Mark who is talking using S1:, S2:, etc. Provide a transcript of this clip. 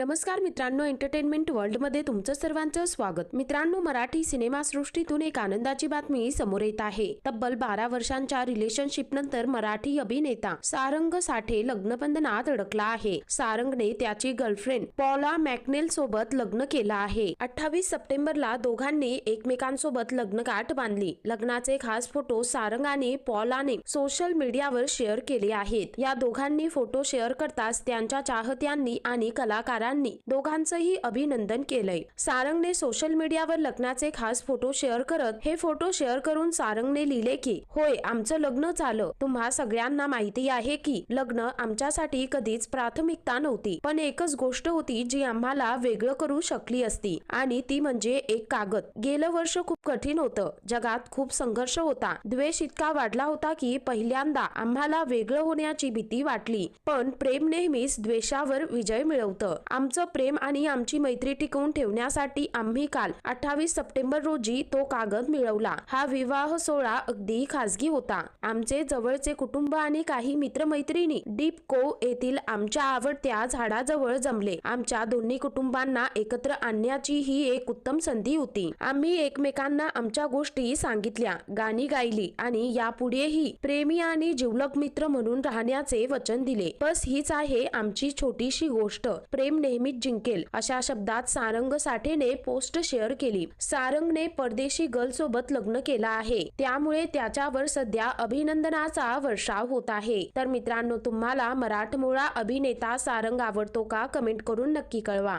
S1: नमस्कार मित्रांनो एंटरटेनमेंट वर्ल्डमध्ये तुमचं सर्वांचं स्वागत. मित्रांनो मराठी सिनेमा सृष्टीतून एक आनंदाची बातमी समोर येत आहे. तब्बल बारा वर्षांच्या रिलेशनशिप नंतर मराठी अभिनेता सारंग साठे लग्नबंधनात अडकला आहे. सारंगने त्याची गर्लफ्रेंड पॉला मॅकनेल सोबत लग्न केलं आहे. अठ्ठावीस सप्टेंबरला दोघांनी एकमेकांसोबत लग्नगाठ बांधली. लग्नाचे खास फोटो सारंगाने पॉलाने सोशल मीडियावर शेअर केले आहेत. या दोघांनी फोटो शेअर करताच त्यांच्या चाहत्यांनी आणि मित्रांनी दोघांचंही अभिनंदन केलंय. सारंगने सोशल मीडियावर लग्नाचे खास फोटो शेअर करत हे फोटो शेअर करून सारंगने लिहिले की होय आमचं लग्न झालं. तुम्हा सगळ्यांना माहिती आहे की लग्न आमच्यासाठी कधीच प्राथमिकता नव्हती. पण एकच गोष्ट होती जी आम्हाला वेगळं करू शकली असती. आणि ती म्हणजे एक कागद. गेलं वर्ष खूप कठीण होतं. जगात खूप संघर्ष होता. द्वेष इतका वाढला होता की पहिल्यांदा आम्हाला वेगळं होण्याची भीती वाटली. पण प्रेम नेहमीच द्वेषावर विजय मिळवतं. आमचं प्रेम आणि आमची मैत्री टिकवून ठेवण्यासाठी आम्ही काल अठ्ठावीस सप्टेंबर रोजी तो कागद मिळवला. हा विवाह सोहळा अगदी खासगी होता. आमचे जवळचे कुटुंब आणि काही मित्रमैत्रिणी डीप को येथील आमच्या आवडत्या झाडाजवळ जमले. आमच्या दोन्ही कुटुंबांना एकत्र आणण्याची ही एक उत्तम संधी होती. आम्ही एकमेकांना आमच्या गोष्टी सांगितल्या गाणी गायली आणि यापुढेही प्रेमी आणि जिवलग मित्र म्हणून राहण्याचे वचन दिले. बस हीच आहे आमची छोटीशी गोष्ट. प्रेम नेहमीच जिंकेल अशा शब्दात सारंग साठेने पोस्ट शेअर केली. सारंगने परदेशी गर्ल सोबत लग्न केलं आहे. त्यामुळे त्याच्यावर सध्या अभिनंदनाचा वर्षाव होत आहे. तर मित्रांनो तुम्हाला मराठमोळा अभिनेता सारंग आवडतो का? कमेंट करून नक्की कळवा.